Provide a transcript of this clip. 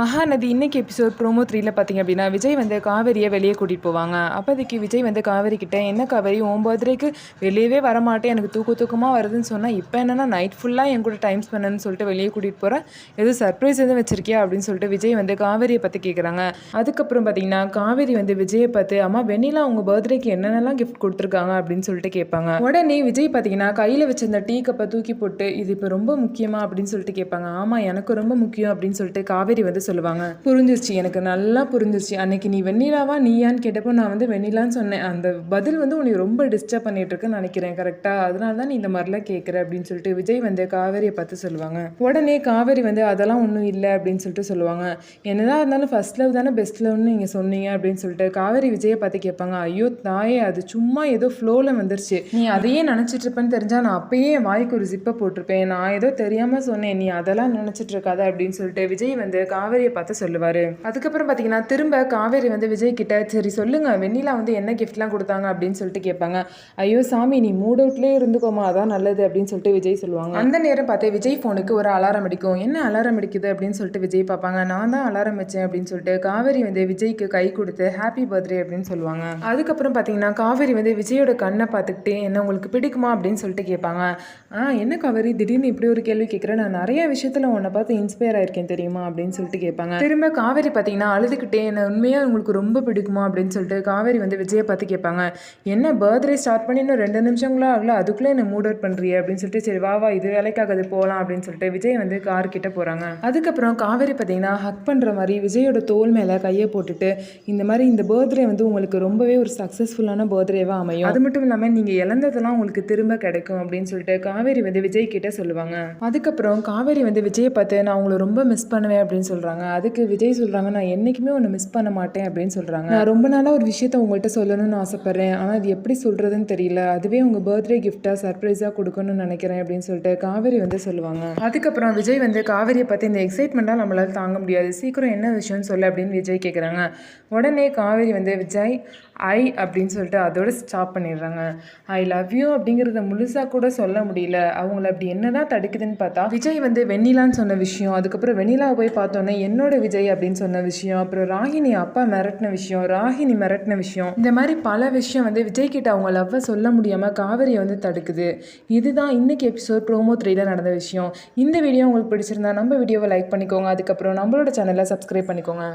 மகாநதி இன்னைக்கு episode promo த்ரீல பார்த்தீங்க அப்படின்னா விஜய் வந்து காவேரியை வெளியே கூட்டிகிட்டு போவாங்க. அப்போதைக்கு விஜய் வந்து காவேரி கிட்ட என்ன காவேரி உன் பர்த்டேக்கு வெளியவே வரமாட்டேன். எனக்கு தூக்க தூக்கமாக வருதுன்னு சொன்னால் இப்போ என்னன்னா நைட் ஃபுல்லாக என் கூட டைம் ஸ்பெண்ட்னு சொல்லிட்டு வெளியே கூட்டிகிட்டு போகிறேன் எதுவும் சர்ப்ரைஸ் எதுவும் வச்சிருக்கியா? அப்படின்னு சொல்லிட்டு விஜய் வந்து காவேரியை பற்றி கேட்குறாங்க அதுக்கப்புறம் பார்த்தீங்கன்னா காவேரி வந்து விஜயை பார்த்து அம்மா வெண்ணிலா உங்கள் பர்த்டேக்கு என்னென்னலாம் கிஃப்ட் கொடுத்துருக்காங்க? அப்படின்னு சொல்லிட்டு கேட்பாங்க. உடனே விஜய் பார்த்தீங்கன்னா கையில் வச்சிருந்த டீ கப்பை தூக்கி போட்டு இது இப்போ ரொம்ப முக்கியமாக அப்படின்னு சொல்லிட்டு கேட்பாங்க. ஆமாம் எனக்கு ரொம்ப முக்கியம். அப்படின்னு சொல்லிட்டு காவேரி வந்து சொல்லுவாங்க. புரிஞ்சிருச்சு எனக்கு நல்லா புரிஞ்சிருச்சு. அன்னைக்கு நீ வெண்ணிலாவா நீயான்னு கேட்டப்போ நான் வந்து வெண்ணிலான்னு சொன்னேன். அந்த பதில் வந்து உன்னை ரொம்ப டிஸ்டர்ப் பண்ணிட்டு இருக்குன்னு நினைக்கிறேன் கரெக்டாக அதனால தான் நீ இந்த மாதிரிலாம் கேட்குற அப்படின்னு சொல்லிட்டு விஜய் வந்து காவேரியை பார்த்து சொல்லுவாங்க. உடனே காவேரி வந்து அதெல்லாம் ஒன்றும் இல்லை அப்படின்னு சொல்லிட்டு சொல்லுவாங்க. என்னதான் இருந்தாலும் ஃபர்ஸ்ட் லவ் தானே பெஸ்ட் லவ்னு நீங்கள் சொன்னீங்க அப்படின்னு சொல்லிட்டு காவேரி விஜயை பார்த்து கேட்பாங்க. ஐயோ தாயே அது சும்மா ஏதோ ஃப்ளோவில் வந்துருச்சு. நீ அதையே நினச்சிட்டு இருப்பேன்னு தெரிஞ்சா நான் அப்பயே என் வாய்க்கு ஒரு ஜிப்பை போட்டிருப்பேன். நான் ஏதோ தெரியாமல் சொன்னேன். நீ அதெல்லாம் நினச்சிட்டு இருக்காத அப்படின்னு சொல்லிட்டு விஜய் வந்து காவேரி காவேரியை பார்த்து சொல்லுவார். அதுக்கப்புறம் பார்த்தீங்கன்னா திரும்ப காவேரி வந்து விஜய் கிட்ட சரி சொல்லுங்க வெண்ணிலா வந்து என்ன கிஃப்ட்லாம் கொடுத்தாங்க? அப்படின்னு சொல்லிட்டு கேட்பாங்க. ஐயோ சாமி நீ மூட் அவுட்லேயே இருந்துக்கோமா அதான் நல்லது அப்படின்னு சொல்லிட்டு விஜய் சொல்லுவாங்க. அந்த நேரம் பார்த்து விஜய் ஃபோனுக்கு ஒரு அலாரம் அடிக்கும். என்ன அலாரம் அடிக்குது? அப்படின்னு சொல்லிட்டு விஜய் பார்ப்பாங்க. நான் தான் அலாரம் வச்சேன் அப்படின்னு சொல்லிட்டு காவேரி வந்து விஜய்க்கு கை கொடுத்து ஹாப்பி பர்த்டே அப்படின்னு சொல்லுவாங்க. அதுக்கப்புறம் பார்த்தீங்கன்னா காவேரி வந்து விஜயோட கண்ணை பார்த்துக்கிட்டு என்ன உங்களுக்கு பிடிக்குமா? அப்படின்னு சொல்லிட்டு கேட்பாங்க. ஆ என்ன காவேரி? திடீர்னு இப்படி ஒரு கேள்வி கேட்குறேன் நான் நிறைய விஷயத்தில் உன்னை பார்த்து இன்ஸ்பயர் ஆயிருக்கேன் தெரியுமா? அப்படின்னு சொல்லிட்டு கேட்பாங்க. திரும்ப காவேரி பார்த்தீங்கன்னா அழுதுகிட்டே என்ன உண்மையாக உங்களுக்கு ரொம்ப பிடிக்குமா? அப்படின்னு சொல்லிட்டு காவேரி வந்து விஜயை பார்த்து கேட்பாங்க. என்ன பர்த்டே ஸ்டார்ட் பண்ணி இன்னும் ரெண்டு நிமிஷங்களா? ஆகல அதுக்குள்ளே என்ன மூட் அவுட் பண்ணுறிய அப்படின்னு சொல்லிட்டு சரி வா வா இது வேலைக்காகது போகலாம் அப்படின்னு சொல்லிட்டு விஜய் வந்து கார் கிட்ட போகிறாங்க அதுக்கப்புறம் காவேரி பார்த்தீங்கன்னா ஹக் பண்ணுற மாதிரி விஜயோட தோல் மேலே கையை போட்டுட்டு இந்த மாதிரி இந்த பர்த்டே வந்து உங்களுக்கு ரொம்பவே ஒரு சக்ஸஸ்ஃபுல்லான பர்த்டேவாக அமையும். அது மட்டும் இல்லாமல் நீங்கள் இழந்ததெல்லாம் உங்களுக்கு திரும்ப கிடைக்கும் அப்படின்னு சொல்லிட்டு காவேரி வந்து விஜய் கிட்ட சொல்லுவாங்க. அதுக்கப்புறம் காவேரி வந்து விஜயை பார்த்து நான் உங்களை ரொம்ப மிஸ் பண்ணுவேன் அப்படின்னு சொல்கிறாங்க அதுக்கு விஜய் சொல்கிறாங்க நான் என்றைக்குமே ஒன்று மிஸ் பண்ண மாட்டேன் அப்படின்னு சொல்கிறாங்க நான் ரொம்ப நாளாக ஒரு விஷயத்த உங்கள்கிட்ட சொல்லணும்னு ஆசைப்பட்றேன். ஆனால் அது எப்படி சொல்கிறதுன்னு தெரியல. அதுவே உங்கள் பர்த்டே கிஃப்டாக சர்ப்ரைஸாக கொடுக்கணும்னு நினைக்கிறேன் அப்படின்னு சொல்லிட்டு காவேரி வந்து சொல்லுவாங்க. அதுக்கப்புறம் விஜய் வந்து காவேரியை பற்றி இந்த எக்ஸைட்மெண்ட்டாக நம்மளால தாங்க முடியாது. சீக்கிரம் என்ன விஷயம்னு சொல்லு அப்படின்னு விஜய் கேட்குறாங்க உடனே காவேரி வந்து விஜய் ஐ அப்படின்னு சொல்லிட்டு அதோட ஸ்டாப் பண்ணிடுறாங்க. ஐ லவ் யூ அப்படிங்கிறத முழுசாக கூட சொல்ல முடியல. அவங்கள அப்படி என்னதான் தடுக்குதுன்னு பார்த்தா விஜய் வந்து வெண்ணிலான்னு சொன்ன விஷயம் அதுக்கப்புறம் வெண்ணிலாவை போய் பார்த்தோன்னே என்னோட விஜய் அப்படின்னு சொன்ன விஷயம் அப்புறம் ராகினி அப்பா மிரட்டின விஷயம் ராகினி மிரட்டின விஷயம் இந்த மாதிரி பல விஷயம் வந்து விஜய் கிட்ட அவங்க லவ்வை சொல்ல முடியாமல் காவேரியை வந்து தடுக்குது. இதுதான் இன்னைக்கு எபிசோட் ப்ரோமோ த்ரீல நடந்த விஷயம். இந்த வீடியோ உங்களுக்கு பிடிச்சிருந்தா நம்ம வீடியோவை லைக் பண்ணிக்கோங்க. அதுக்கப்புறம் நம்மளோட சேனலை சப்ஸ்கிரைப் பண்ணிக்கோங்க.